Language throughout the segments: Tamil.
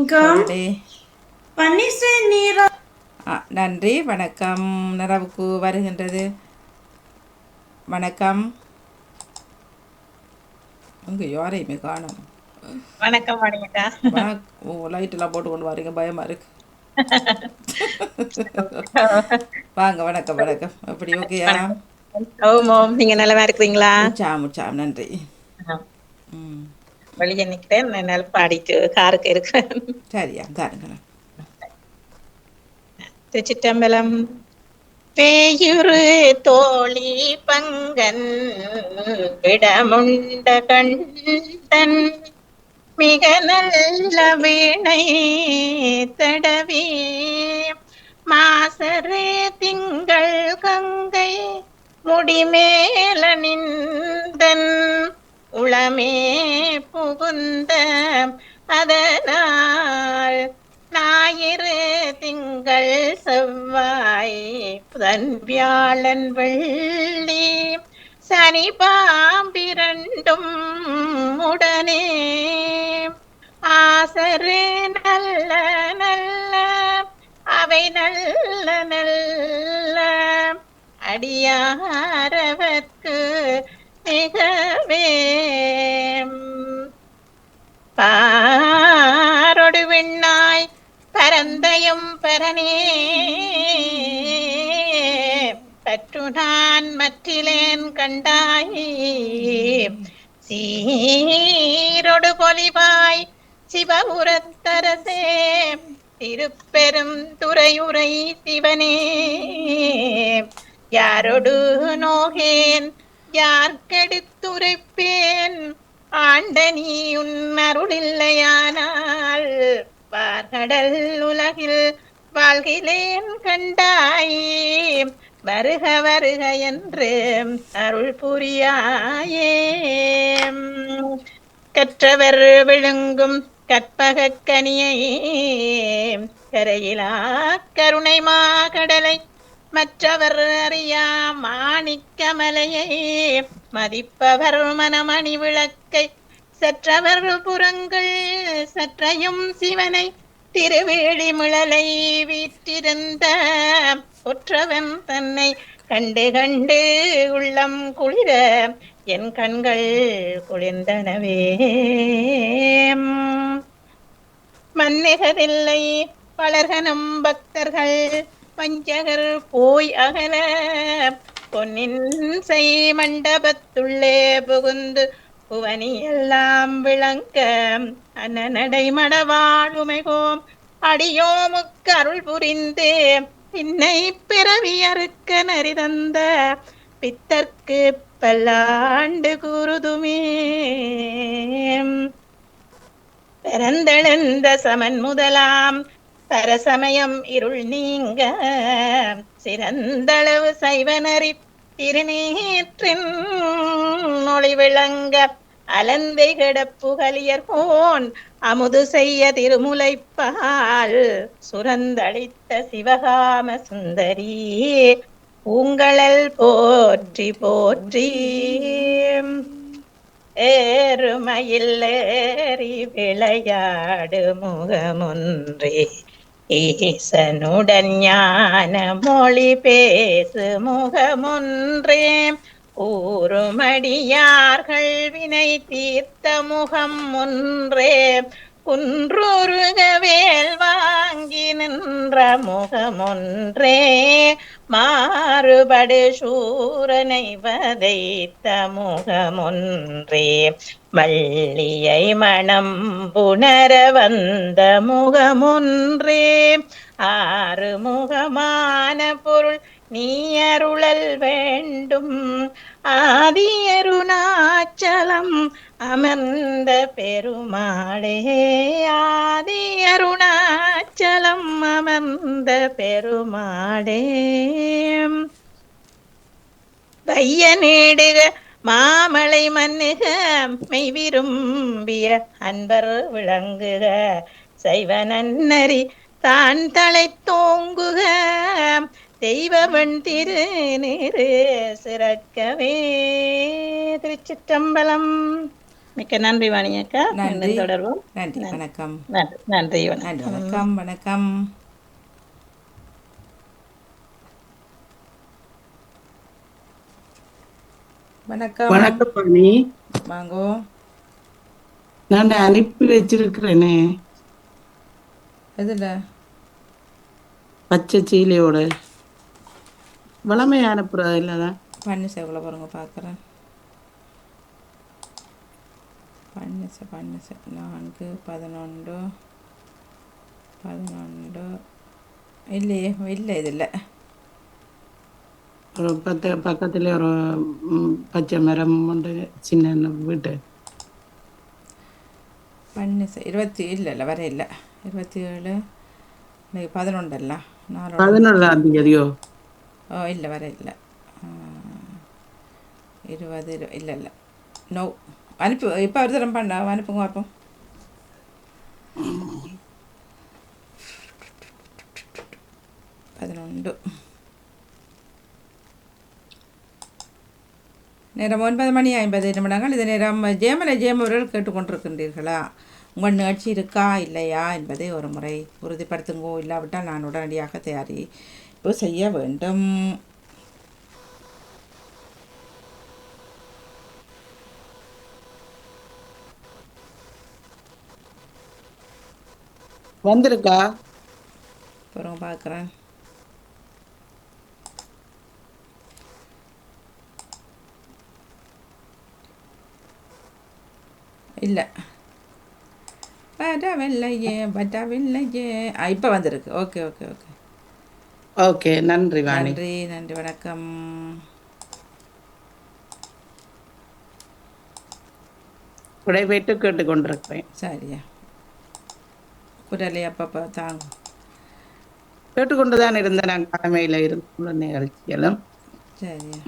இன்கம் நன்றி. வணக்கம். நிறவுக்கு வருகின்றது. வணக்கம். அங்கே யாரையுமே காணும். வணக்கம் வணக்கா. வணக் ஓ லைட் எல்லாம் போட்டு கொண்டு வரீங்க. பயமா இருக்கு. வாங்க வணக்கம் வணக்கம். அப்படி ஓகேயா? ஓம் ஓம். நீங்க நலமா இருக்கிறீங்களா? முச்சாம் முச்சாம். நன்றி. ம். வெளியே நிக்கிறேன். என்னால பாடிட்டு காருக்கு இருக்கிறேன். சரியா தாருங்களேன் திருச்சிட்டம்பலம் பேயுரு தோழி பங்கன் இடமுண்ட கண்டன் மிக நல்ல வீணை தடவி. மாசரே திங்கள் கங்கை முடிமேல நின்றன் உளமே புகுந்த அதனால் ஞாயிறு திங்கள் செவ்வாய் புதன் வியாழன் வெள்ளி சனி பாம்பிரண்டும் உடனே ஆசரு நல்ல நல்ல அவை நல்ல நல்ல அடியாரவர்க்கு மிகவே பாரொடு விண்ணாய் பரந்தையும் பரனே. பற்று நான் மற்றிலேன் கண்டாய். சீரொடு பொலிவாய் சிவபுரத்தரசே. திருப்பெரும் துறையுரை சிவனே. யாரொடு நோகேன் யார்கெடுத்துரைப்பேன் ஆண்ட நீ உன்னருளில்லையானால். பார்கடல் உலகில் வாழ்கிலேன் கண்டாயே. வருக வருக என்று அருள் புரியாயே. கற்றவர் விழுங்கும் கற்பகக் கனியை கரையிலா கருணை மாகடலை மற்றவர் அறியா மாணிக்கமலையை. மதிப்பவர் மனமணி விளக்கை. சற்றவர் புறங்கள் சற்றையும் சிவனை. திருவேழி முழலை வீற்றிருந்த ஒற்றவன் தன்னை கண்டு கண்டு உள்ளம் குளிர என் கண்கள் குளிர்ந்தனவே. மன்னிகதில்லை வளர்கனும் பக்தர்கள். பஞ்சகர் போய் அகல. பொன்னின் செய் மண்டபத்துள்ளே புகுந்து புவனி எல்லாம் விளங்க அன்னநடை மடவாழுமைகோம் அடியோமுக்கு அருள் புரிந்து. பின்னை பிறவி அறுக்க நரிதந்த பித்தர்க்கு பல்லாண்டு குருதுமே. பிறந்தெழுந்த சமன் முதலாம் பரசமயம் இருள் நீங்க சிறந்தளவு சைவனறி திருநீற்றின் ஒளி விளங்க அலந்தை கிடப்புகலியர் போன் அமுது செய்ய திருமுலைப்பால் சுரந்தளித்த சிவகாம சுந்தரி உங்களல் போற்றி போற்றி ஏறுமையில் ஏறி விளையாடு முகமொன்றே. ஈசனுடன் ஞான மொழி பேசு முகமொன்றே. ஊருமடியார்கள் வினை தீர்த்த முகம் ஒன்றே. குன்றுருக வேல் வாங்கி நின்ற முகமொன்றே மாறுபடு சூரனை வதைத்த முகமொன்றே. வள்ளியை மணம் புணர வந்த முகமொன்றே ஆறு முகமான பொருள் நீ அருளல் வேண்டும். ஆதியருணாச்சலம் அமர்ந்த பெருமாளே. ஆதி அருணாச்சலம் அமர்ந்த பெருமாளே. வைய நீடுக மாமலை மன்னுக மெய் விரும்பிய அன்பர் விளங்குக. சைவ நன்னறி தான் தலை தோங்குக. தெய்வவன் திருநீரு சிறக்கவே. திருச்சிற்றம்பலம். மிக்க நன்றி வாணியக்கா. நன்றி. தொடர்வோம். நன்றி. வணக்கம். நன்றி. வணக்கம். வணக்கம். வணக்கம். வணக்கம். பண்ணி வாங்கோ. நான் அனுப்பி வச்சிருக்கிறேனே. எதுல? பச்சை சீலையோட. வளமை அனுப்புறது இல்லதான் பண்ணி சேவல பாருங்க பார்க்குறேன் பன்னெச பன்னெச நான்கு பதினொன்று பதினொன்று. இல்லையே இல்லை இது இல்லை. ஒரு பத்து பக்கத்துல ஒரு பச்சை மரம் உண்டு சின்ன வீட்டு. பன்னெச இருபத்தி இல்லை இல்லை வர இல்லை. இருபத்தி ஏழு இன்னைக்கு பதினொன்றல்ல? பதினொன்றாம் தேதியோ? ஓ இல்லை வர இல்லை. இருபது இரு இல்லை இல்லை. நோ அனுப்பி இப்போ ஒரு தரம் பண்ண அனுப்புங்க பார்ப்போம் பதினொன்று. நேரம் ஒன்பது மணி ஐம்பது நிமிடங்கள். இது நேரம் ஜேமலை ஜேமவர்கள் கேட்டுக்கொண்டிருக்கின்றீர்களா? உங்கள் நிகழ்ச்சி இருக்கா இல்லையா என்பதை ஒரு முறை உறுதிப்படுத்துங்கோ இல்லாவிட்டால் நான் உடனடியாக தயாரி இப்போ செய்ய வேண்டும். வந்திருக்கா? அப்புறம் பார்க்குறேன் இல்லை. வரவில்லையே வரவில்லையே இப்போ வந்திருக்கு. Okay okay okay. ஓகே நன்றி வாணி. நன்றி நன்றி வணக்கம். விடைபெற்று கேட்டுக்கொண்டிருக்கிறேன். சரியா. குரலை அப்பப்போ தாங்க. கேட்டுக்கொண்டுதான் இருந்தேன் நான் கடமையில இருந்துள்ள நிகழ்ச்சியெல்லாம் சரியா.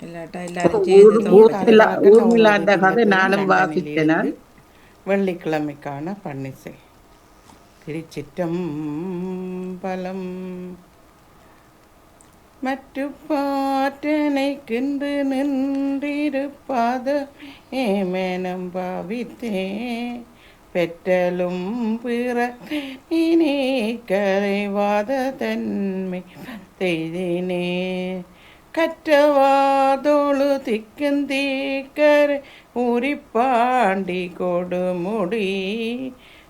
இல்லாட்டா எல்லாரும் சேர்ந்து மற்ற பாட்டனை கின்று நின்றிருப்பாத ஏமேனம் பாவித்தே பெற்றலும் பிற இனி கரைவாத தன்மை செய்தினே கற்றவாதோளு திக்கந்தீக்கரை உரிப்பாண்டி கொடுமுடி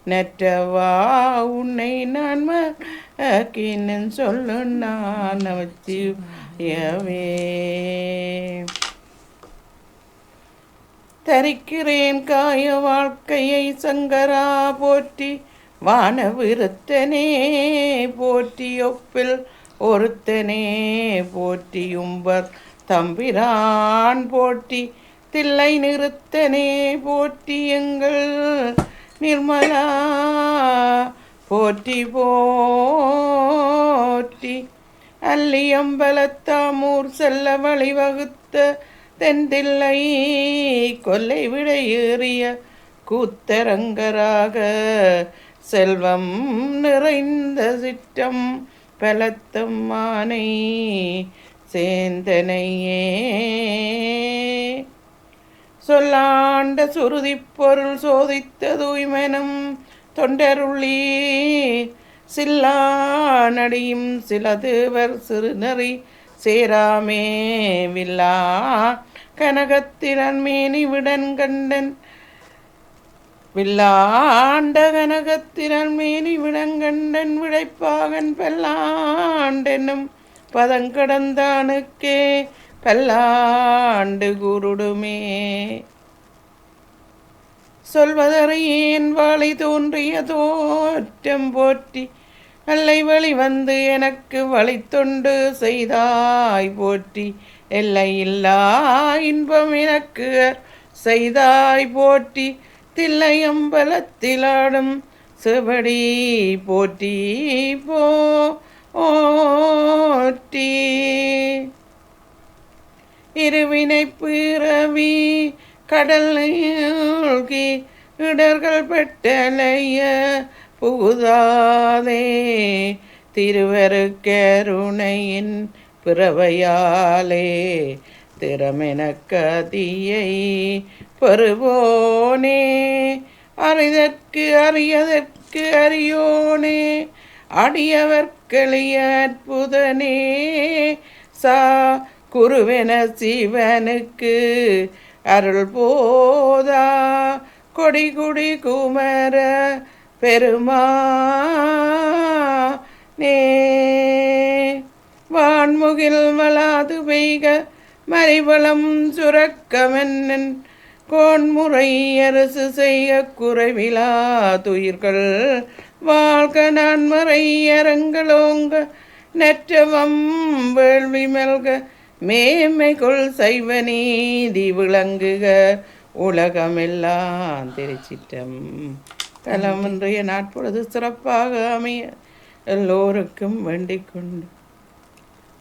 நற்றவா உன்னை நான் மக்கின்னு சொல்லு நான் வச்சியவே தரிக்கிறேன் காய வாழ்க்கையை சங்கரா போற்றி வானவிருத்தனே போற்றி ஒப்பில் ஒருத்தனே போற்றியும்பர் தம்பிரான் போற்றி தில்லை நிறுத்தனே போற்றி எங்கள் நிர்மலா போற்றி போற்றி. அல்லியம்பலத்தாமூர் செல்ல வழிவகுத்த தென்தில்லை கொல்லை விடையேறிய கூத்தரங்கராக செல்வம் நிறைந்த சிற்றம் பலத்தம் மானை சேந்தனையே. சொல்லாண்ட சுருதி பொருள் சோதித்த தூய்மெனும் தொண்டருளி சில்லா நடியும் சிலதுவர் சிறுநறி சேராமே வில்லா கனகத்திரன் மேனி விடன் கண்டன் வில்லாண்ட கனகத்திரன் மேனி விடங்கண்டன் விடைப்பாகன் பல்லாண்டென்னும் பதங்கடந்தானுக்கே பல்லாண்டு குருடுமே. சொல்வதறியேன் வாழை தோன்றிய தோற்றம் போற்றி அல்லை வழி வந்து எனக்கு வழி தொண்டு செய்தாய் போற்றி எல்லையில்லா இன்பம் எனக்கு செய்தாய் போற்றி தில்லையம்பலத்திலாடும் செபடி போற்றி போற்றி இருவினை பிறவி கடல் இடர்கள் பெட்டலைய புகுதாதே. திருவருக்கருணையின் பிறவையாலே திறமெனக்கதியை பெறுவோனே. அறிதற்கு அறியதற்கு அறியோனே. அடியவர்களிய அற்புதனே. சா குருவென சிவனுக்கு அருள் போதா கொடி குடி குமர பெருமானே வான்முகில் வளாது பெய்க மறிவளம் சுரக்கமென்னன். கோன்முறை அரசு செய்ய குறைவிலா துயிர்கள். வாழ்க நான் மறை அரங்களோங்க நெற்றவம் வேள்வி மெல்க மேன்மைக்குள் சைவ நீதி விளங்குக. உலகமெல்லாம் திருச்சிட்டம் கலம் இன்றைய நாட்பொழுது சிறப்பாக அமைய எல்லோருக்கும் வேண்டிக் கொண்டு.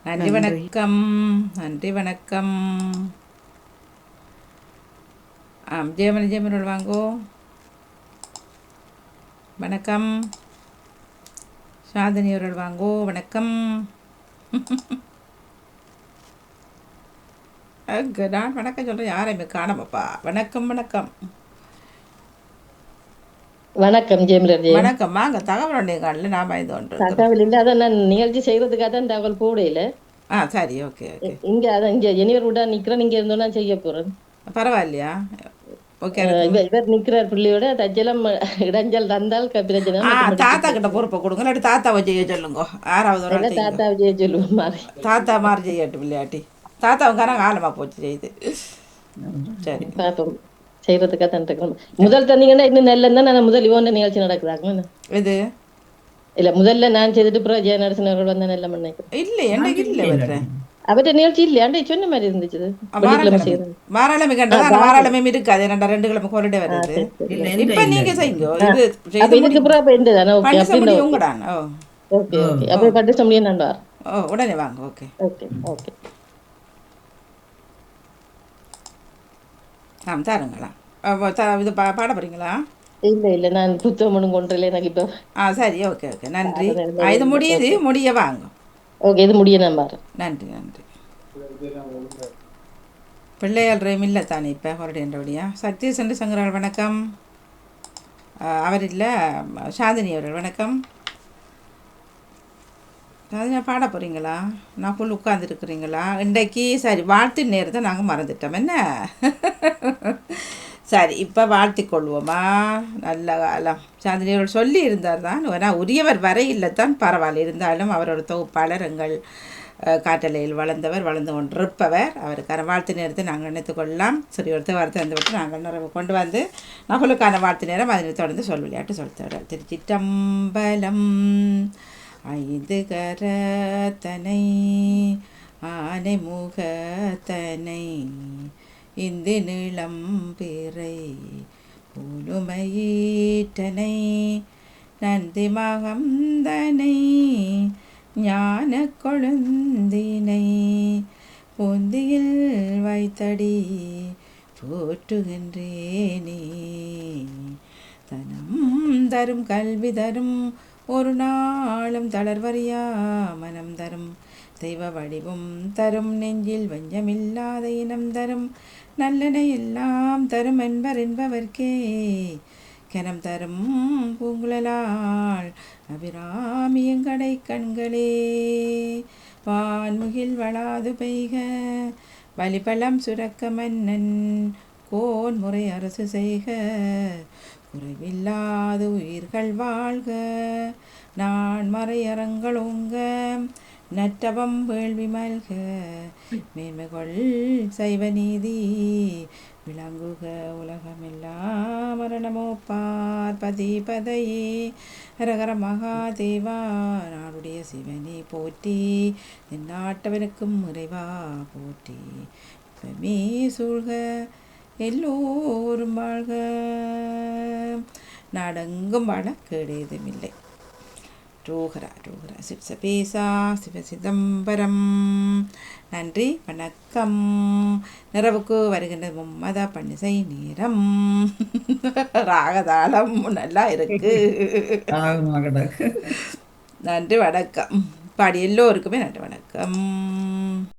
நன்றி வணக்கம். நன்றி வணக்கம். ஆம் ஜெயமணி ஜெயமனோட வாங்கோ வணக்கம். சாதனி அவர்கள் வாங்கோ வணக்கம். அங்க நான் வணக்கம் சொல்கிறேன் யாரையுமே காணாமப்பா. வணக்கம் வணக்கம். வணக்கம் ஜெயமலர் ஜெயம் வணக்கம். வாங்க தகவல் நீங்கள் நான் பயந்து கொண்டு தகவல் இல்லை அதான் நான் நிகழ்ச்சி செய்யறதுக்காக தான் தகவல் போடையில ஆ சரி ஓகே ஓகே. இங்க அதான் இங்க ஜெனிவர் விடா நிக்கிறேன் இங்க இருந்தோம் நான் செய்ய போறேன். பரவாயில்லையா? ஓகே இவர் இவர் நிக்கிறார் பிள்ளையோட தஜ்ஜலம் இடைஞ்சல் தந்தால் பிரச்சனை தாத்தா கிட்ட பொறுப்பை கொடுங்க இல்லாட்டி தாத்தாவை செய்ய சொல்லுங்க. ஆறாவது ஒரு ஆள் செய்யுங்க. தாத்தா விஜய சொல்லுவோம் தாத்தா மாதிரி செய்யட்டும் விளையாட்டி தாத்தாவுக்கான காலமாக போச்சு செய்யுது சரி பார்ப்போம் செய்யறதுக்காக தான் இருக்கிறோம் முதல் தந்தீங்கன்னா இன்னும் நல்ல தான் நான் முதல் இவன் நிகழ்ச்சி நடக்குதாங்க இது இல்ல முதல்ல நான் செய்துட்டு அப்புறம் ஜெய நரசன் அவர்கள் வந்தா நல்ல நினைக்கிறேன் இல்லை என்னைக்கு இல்லை அவர்கிட்ட நிகழ்ச்சி இல்லையாண்டே சொன்ன மாதிரி இருந்துச்சு வாராளமை கண்டதா வாராளமை இருக்காது ரெண்டா ரெண்டு கிழமை கொரடே வருது இப்ப நீங்க செய்யுங்க இது செய்து இதுக்கு அப்புறம் அப்ப இந்த தானே ஓகே முடியும் உங்கடான் ஓகே ஓகே அப்ப பட்டு முடியும் நான் வரேன் ஓ உடனே வாங்க ஓகே ஓகே ஓகே ஆ தாருங்களா இது பா பாட போறீங்களா? இல்ல இல்ல. நான் புத்தகம் ஒன்றும் கொண்டுல எனக்கு இப்போ ஆ சரி. Okay okay. நன்றி. இது முடியுது. முடிய வாங்க. ஓகே இது முடிய நான் வரேன் நன்றி நன்றி. பிள்ளையாள் ரேம் இல்லை தானே இப்போ ஹொரடேன்றபடியா சக்தி சென்று சங்கரால் வணக்கம். அவர் இல்லை சாந்தினி அவர்கள் வணக்கம். நான் பாட போகிறீங்களா நான் ஃபுல் உட்காந்துருக்குறீங்களா இன்றைக்கு சரி வாழ்த்து நேரத்தை நாங்கள் மறந்துட்டோம். என்ன? சரி இப்போ வாழ்த்தி கொள்வோமா? நல்ல காலம். சாந்தினியோட சொல்லி இருந்தார் தான் ஆனால் உரியவர் வரை இல்லை தான் பரவாயில்ல. இருந்தாலும் அவரோட தொகுப்பாளர் எங்கள் காட்டலையில் காற்றலையில் வளர்ந்தவர் வளர்ந்து கொண்டிருப்பவர். அவருக்கான வாழ்த்து நேரத்தை நாங்கள் நினைத்து கொள்ளலாம். சரி ஒருத்தர் வார்த்தை வந்துவிட்டு நாங்கள் நிறைவு கொண்டு வந்து நகுலுக்கான வாழ்த்து நேரம் அதனை தொடர்ந்து சொல் விளையாட்டு சொல்லித்தர திருச்சிட்டம்பலம் ஐந்து கரத்தனை ஆனை முகத்தனை இந்து நிலம் பிறை புலுமையீட்டனை நந்தி மகந்தனை ஞான கொழுந்தினை பொந்தியில் வைத்தடி போற்றுகின்றேனே. தனம் தரும் கல்வி தரும் ஒரு நாளும் தளர்வறியா மனம் தரும். தெய்வ வடிவும் தரும். நெஞ்சில் வஞ்சமில்லாத இனம் தரும். நல்லனை எல்லாம் தரும் என்பர் என்பவர்க்கே. கனம் தரும் பூங்குழலாள் அபிராமியங்கடை கண்களே. வான்முகில் வளாது பெய்க. வலிபலம் சுரக்க மன்னன் கோன் முறை அரசு செய்க. குறைவில்லாது உயிர்கள் வாழ்க. நான் மறையறங்களுங்க நற்றவம் வேள்வி மல்க. மேன்மைகொள் சைவ நீதி. விளங்குக உலகமெல்லாம் மரணமோ பார்ப்பதி பதையே ஹரஹர மகாதேவா நாடுடைய சிவனே போற்றி. என் நாட்டவனுக்கும் முறைவா போற்றி. இப்பமே சூழ்க. எல்லோரும் வாழ்க. நாடெங்கும் வாழ கேடேதுமில்லை ரோகரா ரோகரா சிவசபேசா சிவ சிதம்பரம். நன்றி வணக்கம். நிறவுக்கு வருகின்ற மும்மதா பன்னிசை நேரம். ராகதாளம் நல்லா இருக்கு. நன்றி வணக்கம். பாடி எல்லோருக்குமே நன்றி வணக்கம்.